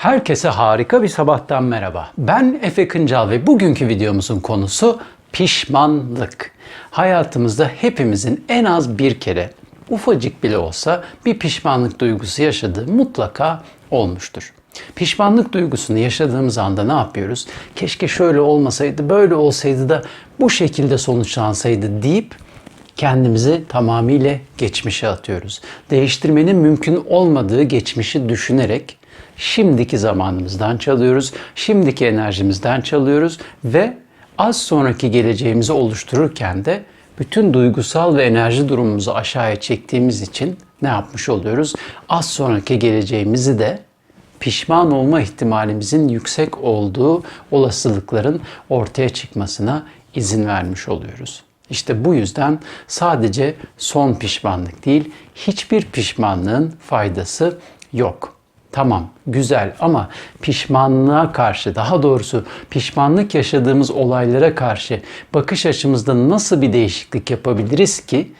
Herkese harika bir sabahtan merhaba. Ben Efe Kıncal ve bugünkü videomuzun konusu pişmanlık. Hayatımızda hepimizin en az bir kere ufacık bile olsa bir pişmanlık duygusu yaşadığı mutlaka olmuştur. Pişmanlık duygusunu yaşadığımız anda ne yapıyoruz? Keşke şöyle olmasaydı, böyle olsaydı da bu şekilde sonuçlansaydı deyip kendimizi tamamıyla geçmişe atıyoruz. Değiştirmenin mümkün olmadığı geçmişi düşünerek şimdiki zamanımızdan çalıyoruz, şimdiki enerjimizden çalıyoruz ve az sonraki geleceğimizi oluştururken de bütün duygusal ve enerji durumumuzu aşağıya çektiğimiz için ne yapmış oluyoruz? Az sonraki geleceğimizi de pişman olma ihtimalimizin yüksek olduğu olasılıkların ortaya çıkmasına izin vermiş oluyoruz. İşte bu yüzden sadece son pişmanlık değil, hiçbir pişmanlığın faydası yok. Tamam, güzel ama pişmanlığa karşı, daha doğrusu pişmanlık yaşadığımız olaylara karşı bakış açımızda nasıl bir değişiklik yapabiliriz ki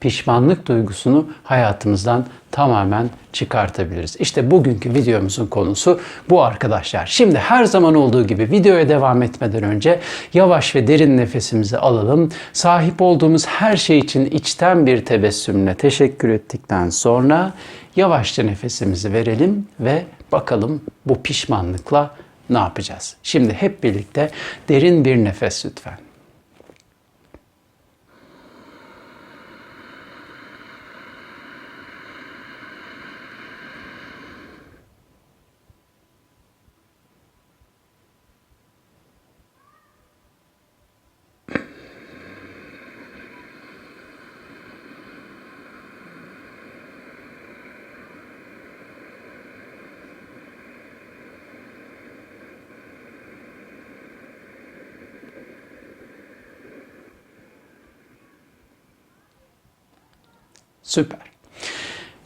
pişmanlık duygusunu hayatımızdan tamamen çıkartabiliriz. İşte bugünkü videomuzun konusu bu arkadaşlar. Şimdi her zaman olduğu gibi videoya devam etmeden önce yavaş ve derin nefesimizi alalım. Sahip olduğumuz her şey için içten bir tebessümle teşekkür ettikten sonra yavaşça nefesimizi verelim ve bakalım bu pişmanlıkla ne yapacağız? Şimdi hep birlikte derin bir nefes lütfen. Süper.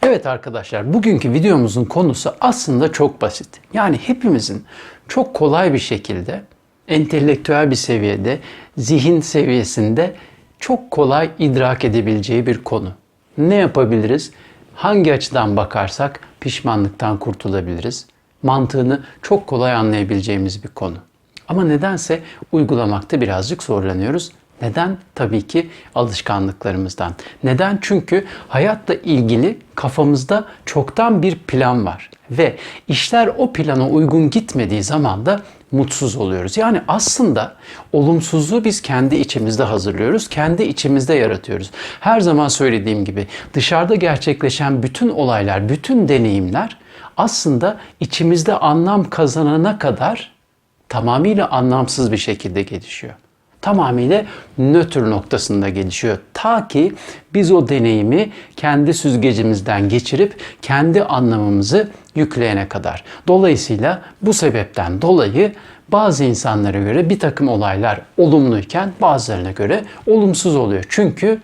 Evet arkadaşlar, bugünkü videomuzun konusu aslında çok basit. Yani hepimizin çok kolay bir şekilde, entelektüel bir seviyede, zihin seviyesinde çok kolay idrak edebileceği bir konu. Ne yapabiliriz? Hangi açıdan bakarsak pişmanlıktan kurtulabiliriz? Mantığını çok kolay anlayabileceğimiz bir konu. Ama nedense uygulamakta birazcık zorlanıyoruz. Neden? Tabii ki alışkanlıklarımızdan. Neden? Çünkü hayatla ilgili kafamızda çoktan bir plan var ve işler o plana uygun gitmediği zaman da mutsuz oluyoruz. Yani aslında olumsuzluğu biz kendi içimizde hazırlıyoruz, kendi içimizde yaratıyoruz. Her zaman söylediğim gibi dışarıda gerçekleşen bütün olaylar, bütün deneyimler aslında içimizde anlam kazanana kadar tamamıyla anlamsız bir şekilde gelişiyor tamamıyla nötr noktasında gelişiyor. Ta ki biz o deneyimi kendi süzgecimizden geçirip kendi anlamımızı yükleyene kadar. Dolayısıyla bu sebepten dolayı bazı insanlara göre bir takım olaylar olumluyken bazılarına göre olumsuz oluyor. Çünkü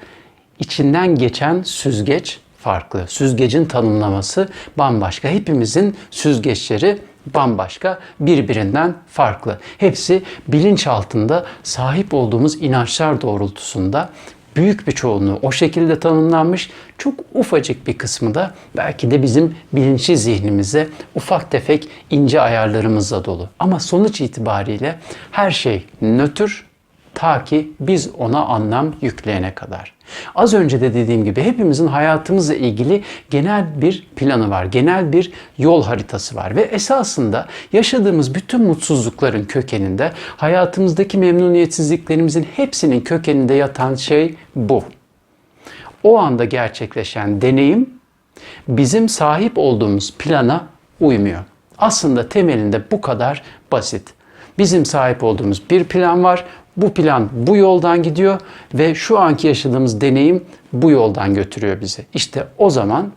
içinden geçen süzgeç farklı. Süzgecin tanımlaması bambaşka. Hepimizin süzgeçleri bambaşka, birbirinden farklı. Hepsi bilinç altında sahip olduğumuz inançlar doğrultusunda büyük bir çoğunluğu o şekilde tanımlanmış. Çok ufacık bir kısmı da belki de bizim bilinçli zihnimize ufak tefek ince ayarlarımızla dolu. Ama sonuç itibariyle her şey nötr ta ki biz ona anlam yükleyene kadar. Az önce de dediğim gibi hepimizin hayatımızla ilgili genel bir planı var, genel bir yol haritası var ve esasında yaşadığımız bütün mutsuzlukların kökeninde, hayatımızdaki memnuniyetsizliklerimizin hepsinin kökeninde yatan şey bu. O anda gerçekleşen deneyim bizim sahip olduğumuz plana uymuyor. Aslında temelinde bu kadar basit. Bizim sahip olduğumuz bir plan var. Bu plan bu yoldan gidiyor ve şu anki yaşadığımız deneyim bu yoldan götürüyor bizi. İşte o zaman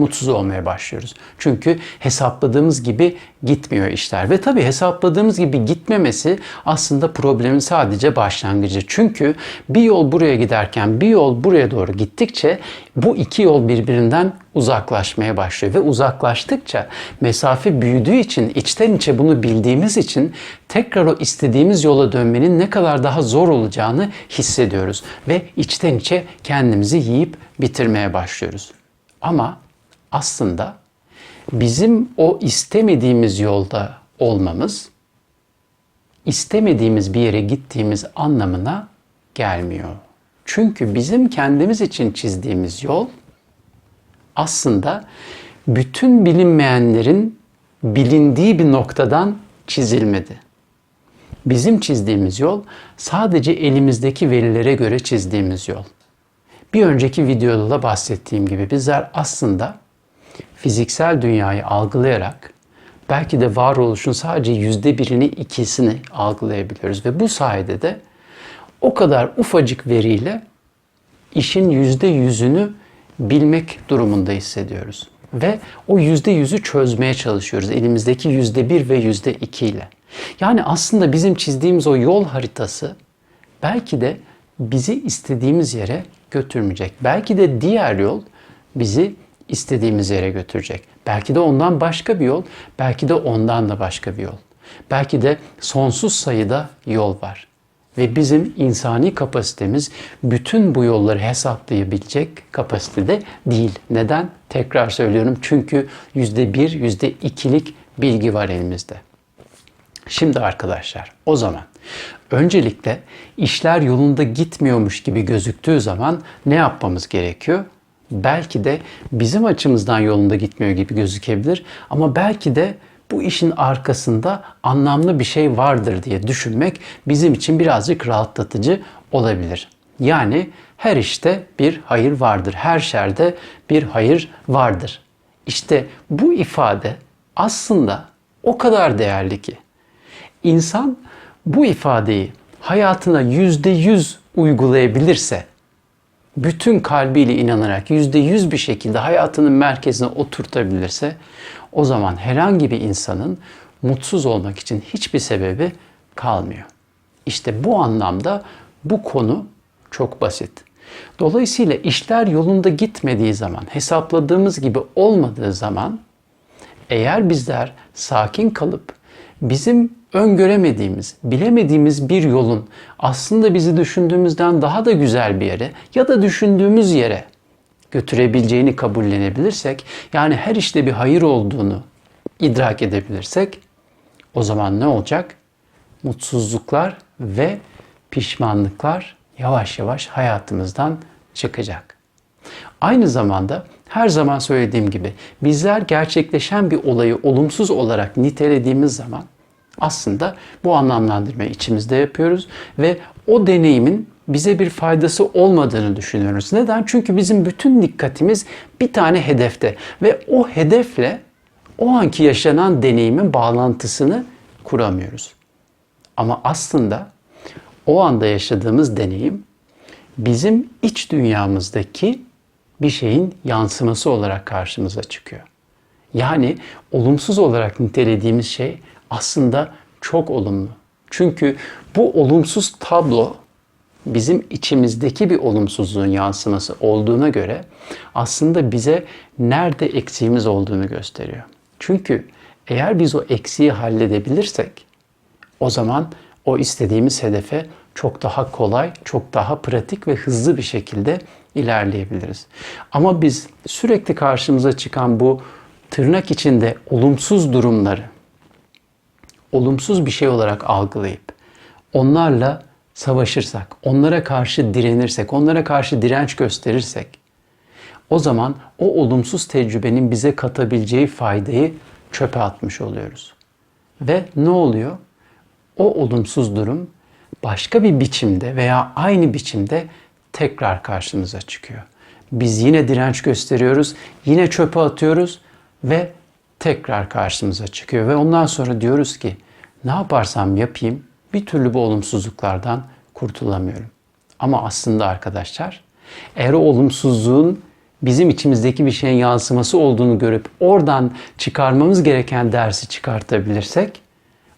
mutsuz olmaya başlıyoruz. Çünkü hesapladığımız gibi gitmiyor işler. Ve tabii hesapladığımız gibi gitmemesi aslında problemin sadece başlangıcı. Çünkü bir yol buraya giderken bir yol buraya doğru gittikçe bu iki yol birbirinden uzaklaşmaya başlıyor. Ve uzaklaştıkça mesafe büyüdüğü için içten içe bunu bildiğimiz için tekrar o istediğimiz yola dönmenin ne kadar daha zor olacağını hissediyoruz. Ve içten içe kendimizi yiyip bitirmeye başlıyoruz. Ama aslında bizim o istemediğimiz yolda olmamız istemediğimiz bir yere gittiğimiz anlamına gelmiyor. Çünkü bizim kendimiz için çizdiğimiz yol aslında bütün bilinmeyenlerin bilindiği bir noktadan çizilmedi. Bizim çizdiğimiz yol sadece elimizdeki verilere göre çizdiğimiz yol. Bir önceki videoda da bahsettiğim gibi bizler aslında fiziksel dünyayı algılayarak belki de varoluşun sadece yüzde birini ikisini algılayabiliyoruz ve bu sayede de o kadar ufacık veriyle işin yüzde yüzünü bilmek durumunda hissediyoruz. Ve o yüzde yüzü çözmeye çalışıyoruz elimizdeki yüzde bir ve yüzde iki ile. Yani aslında bizim çizdiğimiz o yol haritası belki de bizi istediğimiz yere götürmeyecek. Belki de diğer yol bizi istediğimiz yere götürecek. Belki de ondan başka bir yol, belki de ondan da başka bir yol. Belki de sonsuz sayıda yol var. Ve bizim insani kapasitemiz bütün bu yolları hesaplayabilecek kapasitede değil. Neden? Tekrar söylüyorum çünkü yüzde bir, yüzde ikilik bilgi var elimizde. Şimdi arkadaşlar o zaman öncelikle işler yolunda gitmiyormuş gibi gözüktüğü zaman ne yapmamız gerekiyor? Belki de bizim açımızdan yolunda gitmiyor gibi gözükebilir ama belki de bu işin arkasında anlamlı bir şey vardır diye düşünmek bizim için birazcık rahatlatıcı olabilir. Yani her işte bir hayır vardır. Her şerde bir hayır vardır. İşte bu ifade aslında o kadar değerli ki insan bu ifadeyi hayatına yüzde yüz uygulayabilirse, bütün kalbiyle inanarak yüzde yüz bir şekilde hayatının merkezine oturtabilirse, o zaman herhangi bir insanın mutsuz olmak için hiçbir sebebi kalmıyor. İşte bu anlamda bu konu çok basit. Dolayısıyla işler yolunda gitmediği zaman, hesapladığımız gibi olmadığı zaman eğer bizler sakin kalıp bizim öngöremediğimiz, bilemediğimiz bir yolun aslında bizi düşündüğümüzden daha da güzel bir yere ya da düşündüğümüz yere götürebileceğini kabullenebilirsek, yani her işte bir hayır olduğunu idrak edebilirsek, o zaman ne olacak? Mutsuzluklar ve pişmanlıklar yavaş yavaş hayatımızdan çıkacak. Aynı zamanda her zaman söylediğim gibi bizler gerçekleşen bir olayı olumsuz olarak nitelediğimiz zaman aslında bu anlamlandırma içimizde yapıyoruz ve o deneyimin bize bir faydası olmadığını düşünüyoruz. Neden? Çünkü bizim bütün dikkatimiz bir tane hedefte ve o hedefle o anki yaşanan deneyimin bağlantısını kuramıyoruz. Ama aslında o anda yaşadığımız deneyim bizim iç dünyamızdaki bir şeyin yansıması olarak karşımıza çıkıyor. Yani olumsuz olarak nitelediğimiz şey aslında çok olumlu. Çünkü bu olumsuz tablo bizim içimizdeki bir olumsuzluğun yansıması olduğuna göre aslında bize nerede eksiğimiz olduğunu gösteriyor. Çünkü eğer biz o eksiği halledebilirsek o zaman o istediğimiz hedefe çok daha kolay, çok daha pratik ve hızlı bir şekilde ilerleyebiliriz. Ama biz sürekli karşımıza çıkan bu tırnak içinde olumsuz durumları olumsuz bir şey olarak algılayıp onlarla savaşırsak, onlara karşı direnirsek, onlara karşı direnç gösterirsek o zaman o olumsuz tecrübenin bize katabileceği faydayı çöpe atmış oluyoruz. Ve ne oluyor? O olumsuz durum başka bir biçimde veya aynı biçimde tekrar karşımıza çıkıyor. Biz yine direnç gösteriyoruz, yine çöpe atıyoruz ve tekrar karşımıza çıkıyor ve ondan sonra diyoruz ki ne yaparsam yapayım bir türlü bu olumsuzluklardan kurtulamıyorum. Ama aslında arkadaşlar eğer olumsuzluğun bizim içimizdeki bir şeyin yansıması olduğunu görüp oradan çıkarmamız gereken dersi çıkartabilirsek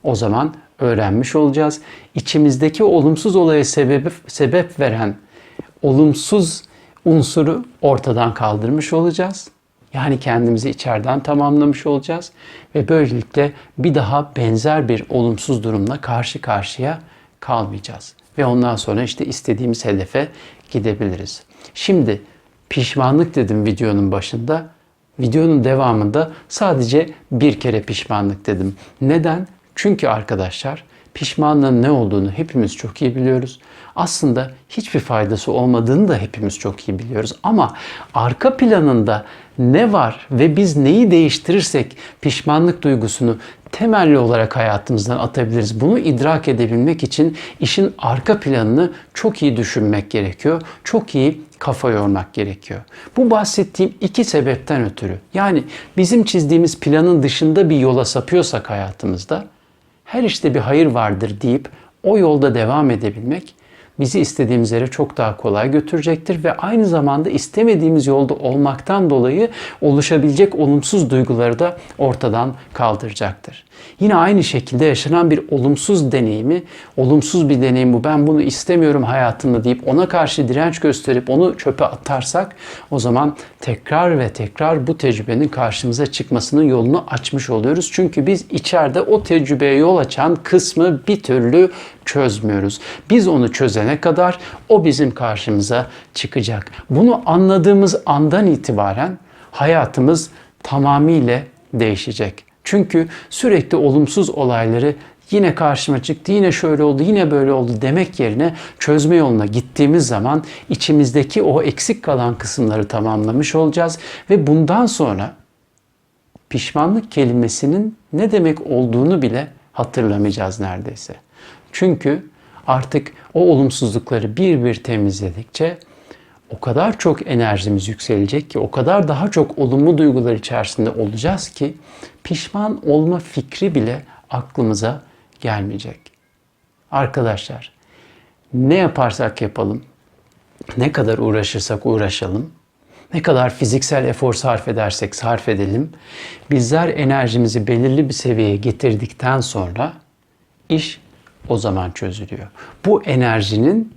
o zaman öğrenmiş olacağız. İçimizdeki olumsuz olaya sebep, sebep veren olumsuz unsuru ortadan kaldırmış olacağız. Yani kendimizi içeriden tamamlamış olacağız ve böylelikle bir daha benzer bir olumsuz durumla karşı karşıya kalmayacağız. Ve ondan sonra işte istediğimiz hedefe gidebiliriz. Şimdi pişmanlık dedim videonun başında videonun devamında sadece bir kere pişmanlık dedim. Neden? Çünkü arkadaşlar pişmanlığın ne olduğunu hepimiz çok iyi biliyoruz. Aslında hiçbir faydası olmadığını da hepimiz çok iyi biliyoruz. Ama arka planında ne var ve biz neyi değiştirirsek pişmanlık duygusunu temelli olarak hayatımızdan atabiliriz. Bunu idrak edebilmek için işin arka planını çok iyi düşünmek gerekiyor. Çok iyi kafa yormak gerekiyor. Bu bahsettiğim iki sebepten ötürü. Yani bizim çizdiğimiz planın dışında bir yola sapıyorsak hayatımızda her işte bir hayır vardır deyip o yolda devam edebilmek bizi istediğimiz yere çok daha kolay götürecektir ve aynı zamanda istemediğimiz yolda olmaktan dolayı oluşabilecek olumsuz duyguları da ortadan kaldıracaktır. Yine aynı şekilde yaşanan bir olumsuz deneyimi, olumsuz bir deneyim bu ben bunu istemiyorum hayatımda deyip ona karşı direnç gösterip onu çöpe atarsak o zaman tekrar ve tekrar bu tecrübenin karşımıza çıkmasının yolunu açmış oluyoruz. Çünkü biz içeride o tecrübeye yol açan kısmı bir türlü çözmüyoruz. Biz onu çözene kadar o bizim karşımıza çıkacak. Bunu anladığımız andan itibaren hayatımız tamamıyla değişecek. Çünkü sürekli olumsuz olayları yine karşıma çıktı, yine şöyle oldu, yine böyle oldu demek yerine çözme yoluna gittiğimiz zaman içimizdeki o eksik kalan kısımları tamamlamış olacağız ve bundan sonra pişmanlık kelimesinin ne demek olduğunu bile hatırlamayacağız neredeyse. Çünkü artık o olumsuzlukları bir bir temizledikçe o kadar çok enerjimiz yükselecek ki, o kadar daha çok olumlu duygular içerisinde olacağız ki pişman olma fikri bile aklımıza gelmeyecek. Arkadaşlar, ne yaparsak yapalım, ne kadar uğraşırsak uğraşalım, ne kadar fiziksel efor sarf edersek sarf edelim, bizler enerjimizi belirli bir seviyeye getirdikten sonra iş o zaman çözülüyor. Bu enerjinin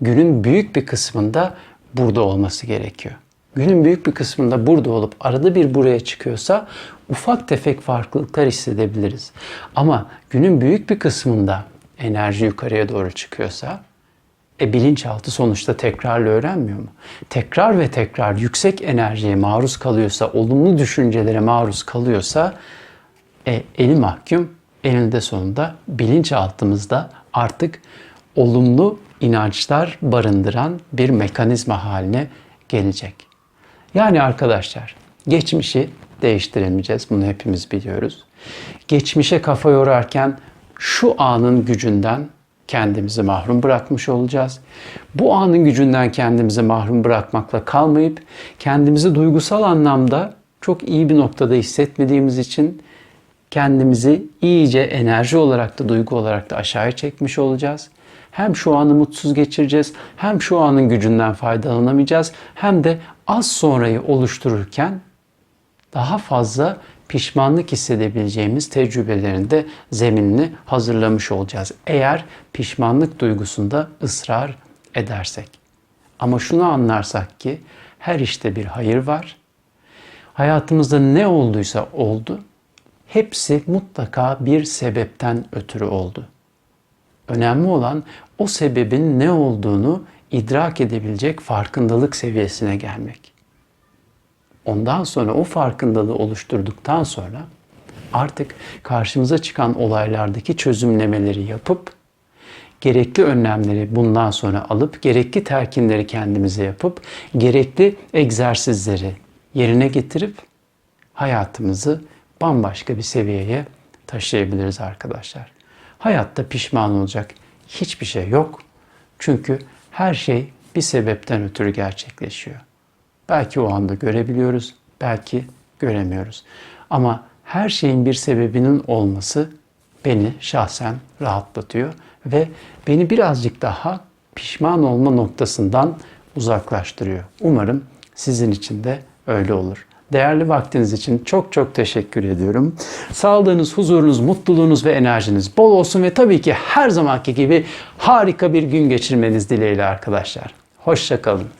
günün büyük bir kısmında burada olması gerekiyor. Günün büyük bir kısmında burada olup arada bir buraya çıkıyorsa ufak tefek farklılıklar hissedebiliriz. Ama günün büyük bir kısmında enerji yukarıya doğru çıkıyorsa e bilinçaltı sonuçta tekrarla öğrenmiyor mu? Tekrar ve tekrar yüksek enerjiye maruz kalıyorsa, olumlu düşüncelere maruz kalıyorsa e, eli mahkum, elinde sonunda bilinçaltımızda artık olumlu inançlar barındıran bir mekanizma haline gelecek. Yani arkadaşlar geçmişi değiştiremeyeceğiz. Bunu hepimiz biliyoruz. Geçmişe kafa yorarken şu anın gücünden kendimizi mahrum bırakmış olacağız. Bu anın gücünden kendimizi mahrum bırakmakla kalmayıp kendimizi duygusal anlamda çok iyi bir noktada hissetmediğimiz için kendimizi iyice enerji olarak da duygu olarak da aşağıya çekmiş olacağız. Hem şu anı mutsuz geçireceğiz, hem şu anın gücünden faydalanamayacağız, hem de az sonrayı oluştururken daha fazla pişmanlık hissedebileceğimiz tecrübelerin de zeminini hazırlamış olacağız. Eğer pişmanlık duygusunda ısrar edersek. Ama şunu anlarsak ki her işte bir hayır var. Hayatımızda ne olduysa oldu. Hepsi mutlaka bir sebepten ötürü oldu. Önemli olan o sebebin ne olduğunu idrak edebilecek farkındalık seviyesine gelmek. Ondan sonra o farkındalığı oluşturduktan sonra artık karşımıza çıkan olaylardaki çözümlemeleri yapıp gerekli önlemleri bundan sonra alıp gerekli telkinleri kendimize yapıp gerekli egzersizleri yerine getirip hayatımızı bambaşka bir seviyeye taşıyabiliriz arkadaşlar. Hayatta pişman olacak hiçbir şey yok. Çünkü her şey bir sebepten ötürü gerçekleşiyor. Belki o anda görebiliyoruz, belki göremiyoruz. Ama her şeyin bir sebebinin olması beni şahsen rahatlatıyor ve beni birazcık daha pişman olma noktasından uzaklaştırıyor. Umarım sizin için de öyle olur. Değerli vaktiniz için çok çok teşekkür ediyorum. Sağlığınız, huzurunuz, mutluluğunuz ve enerjiniz bol olsun ve tabii ki her zamanki gibi harika bir gün geçirmeniz dileğiyle arkadaşlar. Hoşçakalın.